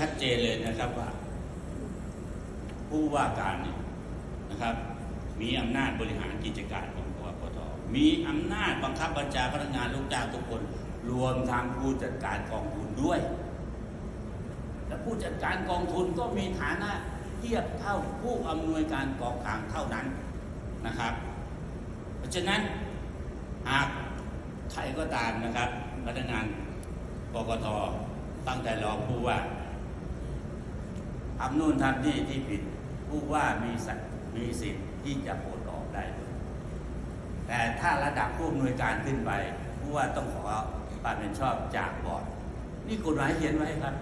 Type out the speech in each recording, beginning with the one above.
ชัดเจนเลยนะครับว่า ผู้ว่าการเนี่ยนะครับ มีอำนาจบริหารกิจการของกกตมีอำนาจบังคับบัญชาพนักงานลูกจ้างทุกคน รวมทางผู้จัดการกองทุนด้วย และผู้จัดการกองทุนก็มีฐานะเทียบเท่าผู้อำนวยการกองกลางเท่านั้นนะครับ เพราะฉะนั้นหากใครก็ตามนะครับพนักงานกกตตั้งแต่รองผู้ว่า ทำนู่นทำนี่ที่ผิดผู้ว่ามีสิทธิ์มีสิทธิ์ที่จะปลดออกได้เลยแต่ถ้าระดับผู้อำนวยการขึ้นไปผู้ว่าต้องขอความเป็นชอบจากบอร์ดนี่กฎหมายเขียนไว้ครับ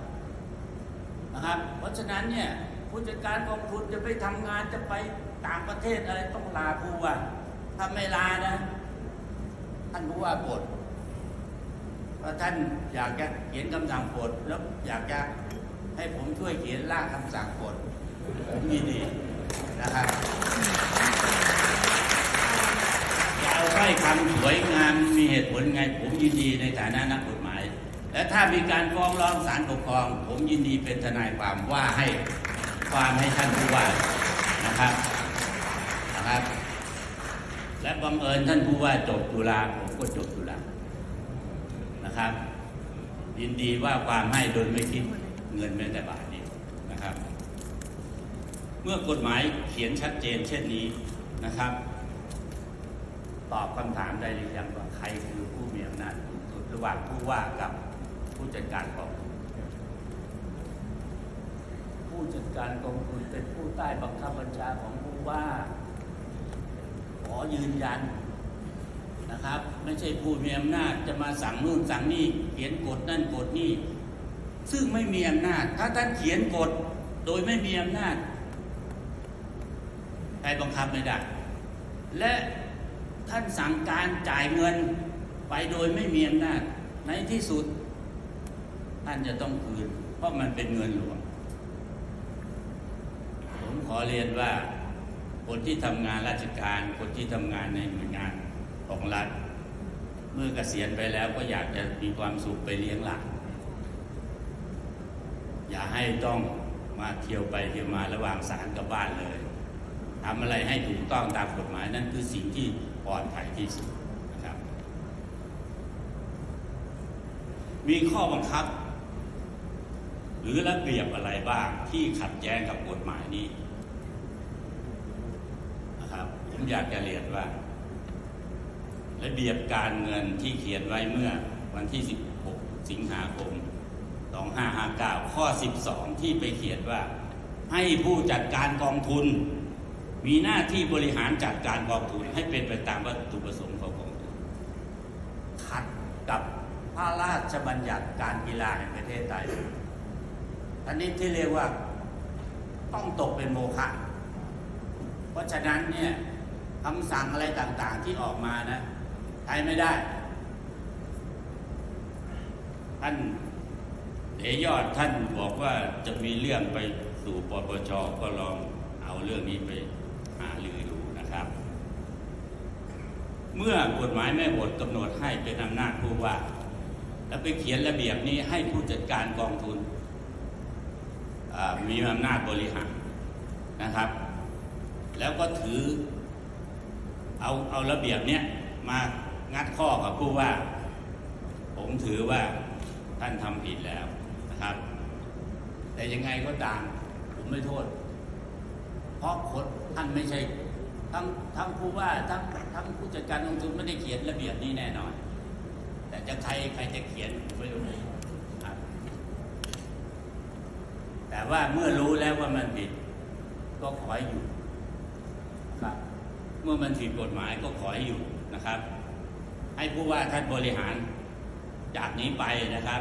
นะครับ เพราะฉะนั้นเนี่ยผู้จัดการกองทุนจะไปทำงานจะไปต่างประเทศอะไรต้องลาผู้ว่าถ้าไม่ลานะ ท่านผู้ว่าปลดเพราะท่านอยากจะเขียนคำสั่งปลดแล้วอยากจะ ช่วยเขียนร่างคำสั่งปลดผมยินดีนะครับจะเอาถ้อยคำสวยงามมีเหตุผลไงผมยินดีในฐานะนักกฎหมาย และถ้ามีการฟ้องร้องศาลปกครอง ผมยินดีเป็นทนายความว่าให้ความให้ท่านผู้ว่านะครับนะครับ และบังเอิญท่านผู้ว่าจบจุฬาผมก็จบจุฬานะครับ ยินดีว่าความให้โดยไม่คิดเงินแม้แต่บาท นะครับ เมื่อกฎหมายเขียนชัดเจนเช่นนี้นะครับ ตอบคำถามได้หรือยังว่าใครคือผู้มีอำนาจสูงสุดระหว่างผู้ว่ากับผู้จัดการกองทุนผู้จัดการกองทุนเป็นผู้ใต้บังคับบัญชาของผู้ว่า ขอยืนยันนะครับ ไม่ใช่ผู้มีอำนาจจะมาสั่งนู่นสั่งนี่เขียนกฎนั่นกฎนี่ ซึ่งไม่มีอำนาจ ถ้าท่านเขียนกฎโดยไม่มีอำนาจใครบังคับไม่ได้ และท่านสั่งการจ่ายเงินไปโดยไม่มีอำนาจ ในที่สุด ท่านจะต้องคืน เพราะมันเป็นเงินหลวง ผมขอเรียนว่า คนที่ทำงานราชการ คนที่ทำงานในหน่วยงานของรัฐ เมื่อเกษียณไปแล้วก็อยากจะมีความสุขไปเลี้ยงหลาน อย่าให้ต้องมาเที่ยวไปเที่ยวมาระหว่างศาลกับบ้านเลยทำอะไรให้ถูกต้องตามกฎหมายนั่นคือสิ่งที่ปลอดภัยที่สุดนะครับ มีข้อบังคับ หรือระเบียบอะไรบ้างที่ขัดแย้งกับกฎหมายนี้นะครับผมอยากจะเรียนว่า ระเบียบการเงินที่เขียนไว้เมื่อวันที่ 16 สิงหาคม 2559 ข้อ 12 ที่ไปเขียนว่า ให้ผู้จัดการกองทุน มีหน้าที่บริหารจัดการกองทุนให้เป็นไปตามวัตถุประสงค์ของกองทุนขัดกับพระราชบัญญัติการกีฬาแห่งประเทศไทยอันนี้ที่เรียกว่าต้องตกเป็นโมฆะเพราะฉะนั้นเนี่ยคำสั่งอะไรต่างๆที่ออกมานะใช้ไม่ได้ท่าน เอยอดท่านบอกว่าจะมีเรื่องไปสู่ปปชก็ลองเอาเรื่องนี้ไปหาลือดูนะครับ เมื่อกฎหมายแม่บทกำหนดให้เป็นอำนาจผู้ว่า แล้วไปเขียนระเบียบนี้ให้ผู้จัดการกองทุนมีอำนาจบริหารนะครับ แล้วก็ถือเอาเอาระเบียบเนี้ยมางัดข้อกับผู้ว่า ผมถือว่าท่านทำผิดแล้ว นะครับ แต่ยังไงก็ตามผมไม่โทษ เพราะคนท่านไม่ใช่ ทั้งทั้งผู้ว่าทั้งทั้งผู้จัดการกองทุนไม่ได้เขียนระเบียบนี้แน่นอน แต่จะใครใครจะเขียนไม่รู้ครับ แต่ว่าเมื่อรู้แล้วว่ามันผิด ก็ขอให้อยู่ครับ เมื่อมันผิดกฎหมายก็ขอให้อยู่นะครับ ให้ผู้ว่าท่านบริหารจากนี้ไปนะครับ